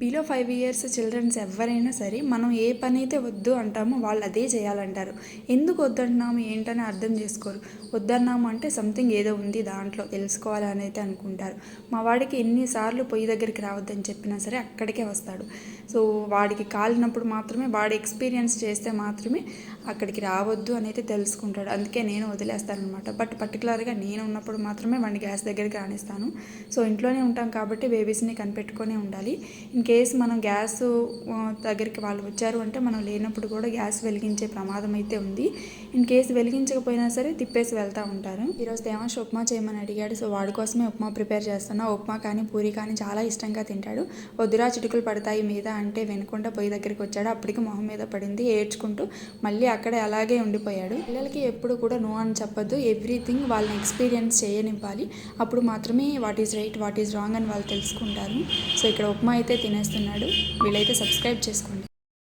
Below five years children's ఎవరైనా సరే మనం ఏ పని అయితే వద్దు అంటామో వాళ్ళు అదే చేయాలంటారు. ఎందుకు వద్దంటున్నాము ఏంటని అర్థం చేసుకోరు. వద్దన్నాము అంటే సంథింగ్ ఏదో ఉంది దాంట్లో తెలుసుకోవాలని అయితే అనుకుంటారు. మా వాడికి ఎన్నిసార్లు పొయ్యి దగ్గరికి రావద్దని చెప్పినా సరే అక్కడికే వస్తాడు. సో వాడికి కాలినప్పుడు మాత్రమే వాడు ఎక్స్పీరియన్స్ చేస్తే మాత్రమే అక్కడికి రావద్దు అని అయితే తెలుసుకుంటాడు. అందుకే నేను వదిలేస్తానమాట బట్ పర్టికులర్గా నేను ఉన్నప్పుడు మాత్రమే వాడిని గ్యాస్ దగ్గరికి రాణిస్తాను సో ఇంట్లోనే ఉంటాం కాబట్టి బేబీస్ని కనిపెట్టుకొని ఉండాలి. ఇన్ కేస్ మనం గ్యాస్ దగ్గరికి వాళ్ళు వచ్చారు అంటే మనం లేనప్పుడు కూడా గ్యాస్ వెలిగించే ప్రమాదం అయితే ఉంది. ఇన్ కేస్ వెలిగించకపోయినా సరే తిప్పేసి వెళ్తూ ఉంటారు. ఈరోజు దేవాంశ్ ఉప్మా చేయమని అడిగాడు. సో వాడి కోసమే ఉప్మా ప్రిపేర్ చేస్తున్నా. ఉప్మా కానీ పూరి కానీ చాలా ఇష్టంగా తింటాడు. వద్దురా చిటుకులు పడతాయి మీద అంటే వినకుండా పొయ్యి దగ్గరికి వచ్చాడు. అప్పటికి మొహం మీద పడింది. ఏడ్చుకుంటూ మళ్ళీ అక్కడే అలాగే ఉండిపోయాడు. పిల్లలకి ఎప్పుడు కూడా నో అని చెప్పొద్దు. ఎవ్రీథింగ్ వాళ్ళని ఎక్స్పీరియన్స్ చేయనివ్వాలి. అప్పుడు మాత్రమే what is right what is wrong అని వాళ్ళు తెలుసుకుంటారు. సో ఇక్కడ ఉప్మా అయితే తినేస్తున్నాడు. వీళ్ళైతే సబ్స్క్రైబ్ చేసుకోండి.